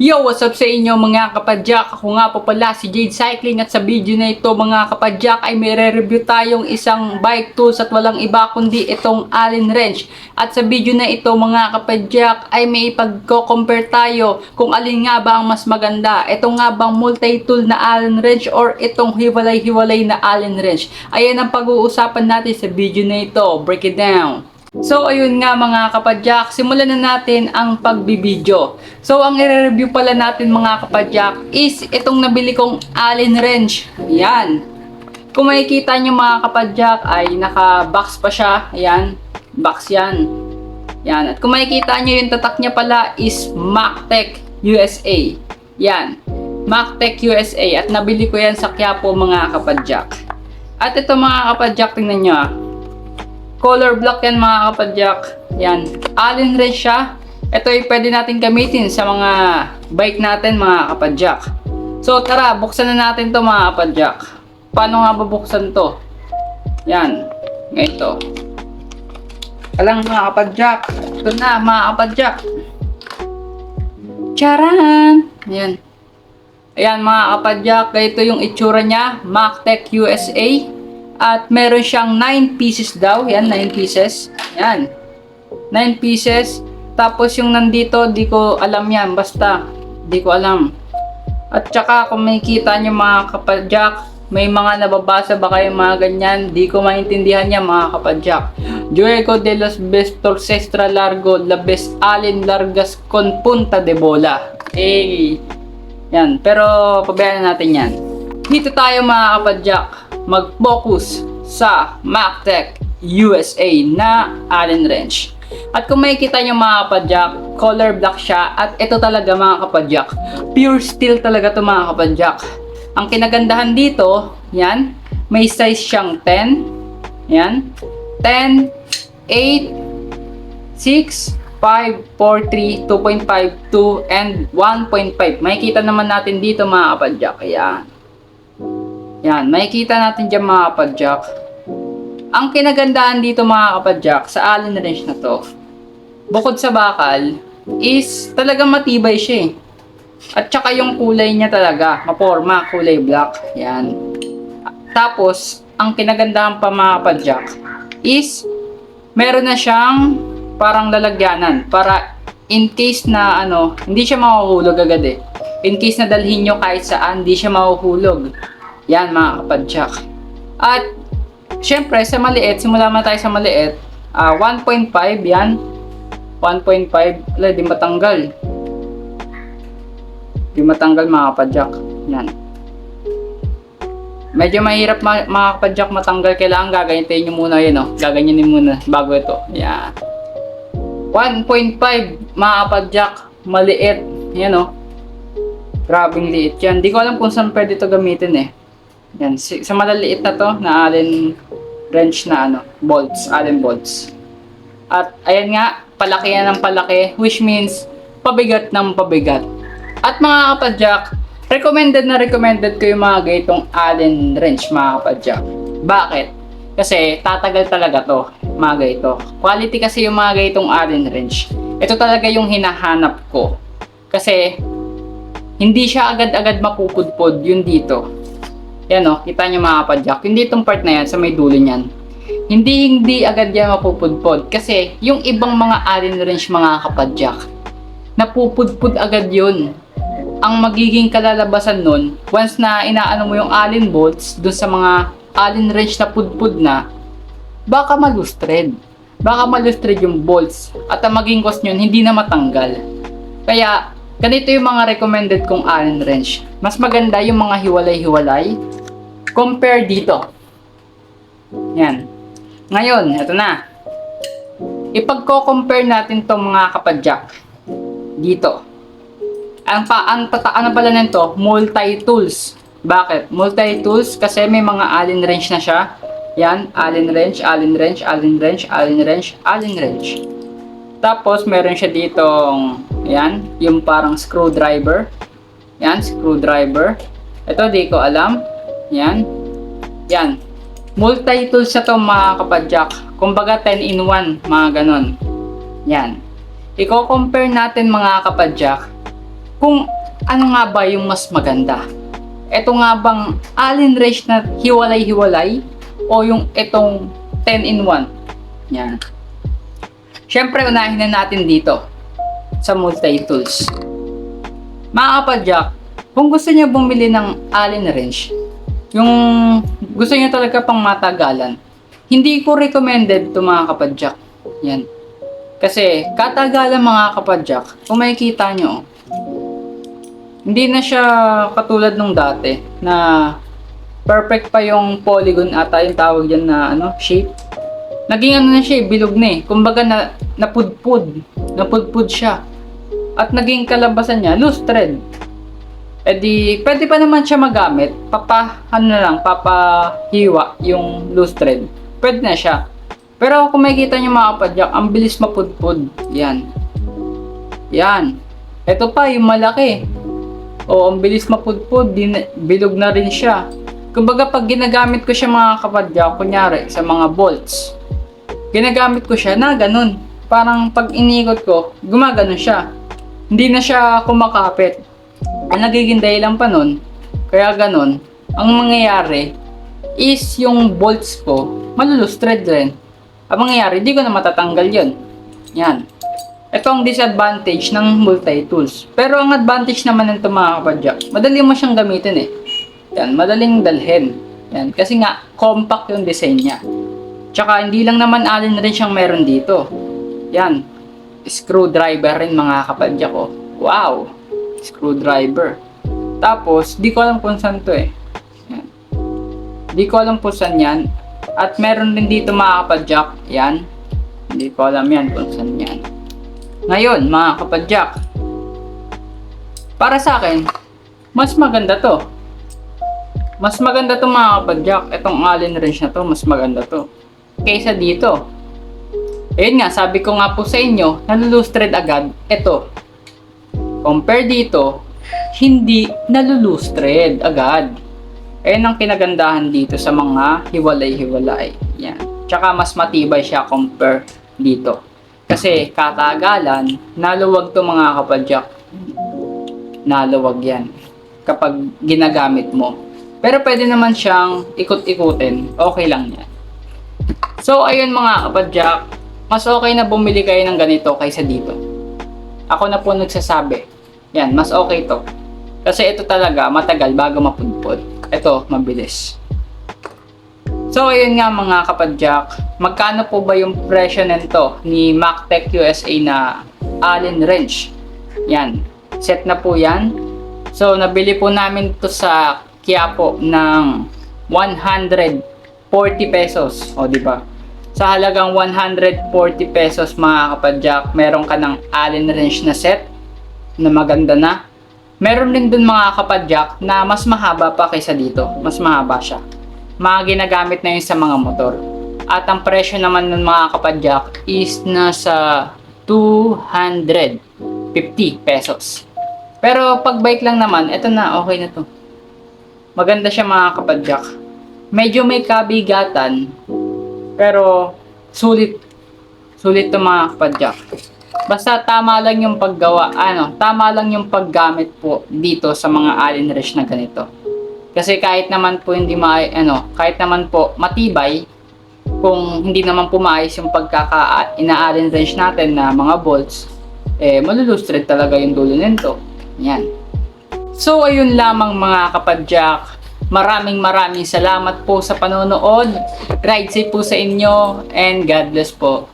Yo, what's up sa inyo mga kapadyak? Ako nga po pala si Jade Cycling at sa video na ito mga kapadyak ay may re-review tayong isang bike tools at walang iba kundi itong Allen wrench. At sa video na ito mga kapadyak ay may ipagko-compare tayo kung alin nga ba ang mas maganda. Ito nga bang multi-tool na Allen wrench or itong hiwalay-hiwalay na Allen wrench. Ayan ang pag-uusapan natin sa video na ito. Break it down. So ayun nga mga kapadyak, simulan na natin ang pagbibideo. So ang i-review pala natin mga kapadyak is itong nabili kong Allen wrench. Yan. Kung makikita nyo mga kapadyak ay naka-box pa siya. Ayan. Box yan. Yan. At kung makikita nyo yung tatak niya pala is MacTech USA. Yan. MacTech USA. At nabili ko yan sa Quiapo mga kapadyak. At ito mga kapadyak, tingnan nyo ah. Color block yan mga kapadyak. Yan. Allen wrench siya. Ito ay pwede natin gamitin sa mga bike natin mga kapadyak. So tara, buksan na natin to mga kapadyak. Paano nga babuksan to? Yan. Ganito. Alang mga kapadyak. Ito na mga kapadyak. Charan! Yan. Ayan mga kapadyak, ganito yung itsura niya. MacTech USA. At meron siyang 9 pieces daw. Yan, 9 pieces. Yan. 9 pieces. Tapos yung nandito, di ko alam yan. Basta, di ko alam. At saka kung makikita niyo mga kapadyak, may mga nababasa ba kayo mga ganyan? Di ko maintindihan yan mga kapadyak. Juego de los Bestos Extra Largo, la Best Allen Largas con Punta de Bola. Eh, yan. Pero, pabayaan natin yan. Dito tayo mga kapadyak mag-focus sa MacTech USA na Allen wrench. At kung makikita nyo mga kapadyak, color black siya at ito talaga mga kapadyak. Pure steel talaga to mga kapadyak. Ang kinagandahan dito, yan, may size siyang 10, yan, 10, 8, 6, 5, 4, 3, 2.5, 2, and 1.5. Makikita naman natin dito mga kapadyak. Ayan. Yan, makikita natin dyan mga kapadyak. Ang kinagandahan dito mga kapadyak sa Allen wrench na to, bukod sa bakal, is talagang matibay siya eh. At saka yung kulay niya talaga, maporma, kulay black. Yan. Tapos, ang kinagandahan pa mga kapadyak, is meron na siyang parang lalagyanan para in case na ano, hindi siya mahuhulog agad eh. In case na dalhin nyo kahit saan, hindi siya mahuhulog. Yan mga kapadyak. At syempre sa maliit, simula man tayo sa maliit, ah, 1.5 yan. 1.5, wala di matanggal. Di matanggal mga kapadyak. Yan. Medyo mahirap ma- mga kapadyak matanggal. Kailangan gaganyatin nyo muna yun, oh. Gaganyanin muna bago ito. Yan. 1.5 mga kapadyak. Maliit. Yan, oh. Grabing liit yan. Di ko alam kung saan pwede ito gamitin eh. Yan, sa malaliit na to, na Allen wrench na ano, bolts, Allen bolts. At ayan nga, palaki yan ng palaki, which means pabigat ng pabigat. At mga kapadyak, recommended na recommended ko yung mga gaytong Allen wrench mga kapadyak. Bakit? Kasi tatagal talaga to, mga gayto. Quality kasi yung mga gaytong Allen wrench. Ito talaga yung hinahanap ko. Kasi hindi siya agad-agad mapupudpod yun dito. Yan o, kita nyo mga kapadyak. Hindi itong part na yan sa may dulo niyan. Hindi hindi agad yan mapupudpod. Kasi yung ibang mga Allen wrench mga kapadyak, napupudpud agad yun. Ang magiging kalalabasan nun, once na inaano mo yung Allen bolts dun sa mga Allen wrench na pudpud na, baka malustred. Baka malustred yung bolts. At ang maging cost nyon, hindi na matanggal. Kaya, ganito yung mga recommended kong Allen wrench. Mas maganda yung mga hiwalay-hiwalay compare dito. Yan. Ngayon, ito na. Ipagko-compare natin tong mga kapadyak dito. Ang pa ang tata ano pala nito, multi-tools. Bakit? Multi-tools kasi may mga Allen wrench na siya. Yan, Allen wrench, Allen wrench, Allen wrench, Allen wrench, Allen wrench. Tapos meron siya ditong yan, yung parang screwdriver. Yan, screwdriver. Ito di ko alam. Yan. Yan. Multi-tools na to mga kapadyak. Kumbaga 10 in 1, mga ganon. Yan. Iko-compare natin mga kapadyak kung ano nga ba yung mas maganda. Ito nga bang Allen wrench na hiwalay-hiwalay o yung itong 10 in 1? Yan. Siyempre, unahin na natin dito sa multi-tools. Mga kapadyak, kung gusto niyo bumili ng Allen wrench, yung gusto niyo talaga pang matagalan, hindi ko recommended to mga kapadyak. Yan. Kasi katagalan mga kapadyak, kung makikita nyo, hindi na siya katulad nung dati na perfect pa yung polygon ata yung tawag dyan na ano, shape. Naging ano na siya, eh, bilog na eh. Kumbaga na, napudpud. Napudpud siya. At naging kalabasan niya, loose thread. E di, pwede pa naman siya magamit. Papa, ano na lang, papahiwa yung loose thread. Pwede na siya. Pero kung makikita niyo mga kapadyak, ang bilis mapudpud. Yan. Yan. Ito pa, yung malaki. O, ang bilis mapudpud. Di na- bilog na rin siya. Kumbaga, pag ginagamit ko siya mga kapadyak, kunyari, sa mga bolts, ginagamit ko siya na ganun. Parang pag iniikot ko, gumaganon siya. Hindi na siya kumakapit. Ang nagiging dahilan pa nun, kaya ganun, ang mangyayari is yung bolts ko, malulus thread rin. Ang mangyayari, di ko na matatanggal yon. Yan. Ito ang disadvantage ng multi-tools. Pero ang advantage naman nito mga kapadyak, madali mo siyang gamitin eh. Yan, madaling dalhin. Yan, kasi nga, compact yung design niya. Tsaka hindi lang naman alin rin siyang meron dito. Yan. Screwdriver rin mga kapadyak ko. Wow! Screwdriver. Tapos, di ko alam kung saan to eh. Yan. Di ko alam kung saan yan. At meron din dito mga kapadyak. Yan. Hindi ko alam yan kung saan yan. Ngayon, mga kapadyak. Para sa akin, mas maganda to. Mas maganda to mga kapadyak. Itong Allen wrench na to, mas maganda to. Kaysa dito. Ayun nga, sabi ko nga po sa inyo, nalulose thread agad. Ito. Compare dito, hindi nalulose thread agad. Ayun ang kinagandahan dito sa mga hiwalay-hiwalay. Yan. Tsaka mas matibay siya compare dito. Kasi katagalan, naluwag to mga kapadyak. Naluwag yan. Kapag ginagamit mo. Pero pwede naman siyang ikot-ikutin. Okay lang yan. So, ayun mga kapadyak. Mas okay na bumili kayo ng ganito kaysa dito. Ako na po nagsasabi. Yan, mas okay to. Kasi ito talaga, matagal bago mapudpod. Ito, mabilis. So, ayun nga mga kapadyak. Magkano po ba yung presyo nito ni MacTech USA na Allen wrench? Yan. Set na po yan. So, nabili po namin to sa Quiapo ng 140 pesos. O, di ba? Sa halagang 140 pesos mga kapadyak, meron ka ng Allen wrench na set na maganda na. Meron din dun mga kapadyak na mas mahaba pa kaysa dito. Mas mahaba siya. Mga ginagamit na yun sa mga motor. At ang presyo naman ng mga kapadyak is nasa 250 pesos. Pero pag bike lang naman, eto na, okay na to. Maganda siya mga kapadyak. Medyo may kabigatan, pero sulit. Sulit to mga kapadyak. Basta tama lang yung paggawa, ano, tama lang yung paggamit po dito sa mga allen wrench na ganito. Kasi kahit naman po hindi ma ano, kahit naman po matibay kung hindi naman po maayos yung pagkaka ina-allen wrench natin na mga bolts, eh malulustred talaga yung dulo nito. Yan. So ayun lamang mga kapadyak. Maraming maraming salamat po sa panonood. Ride safe po sa inyo and God bless po.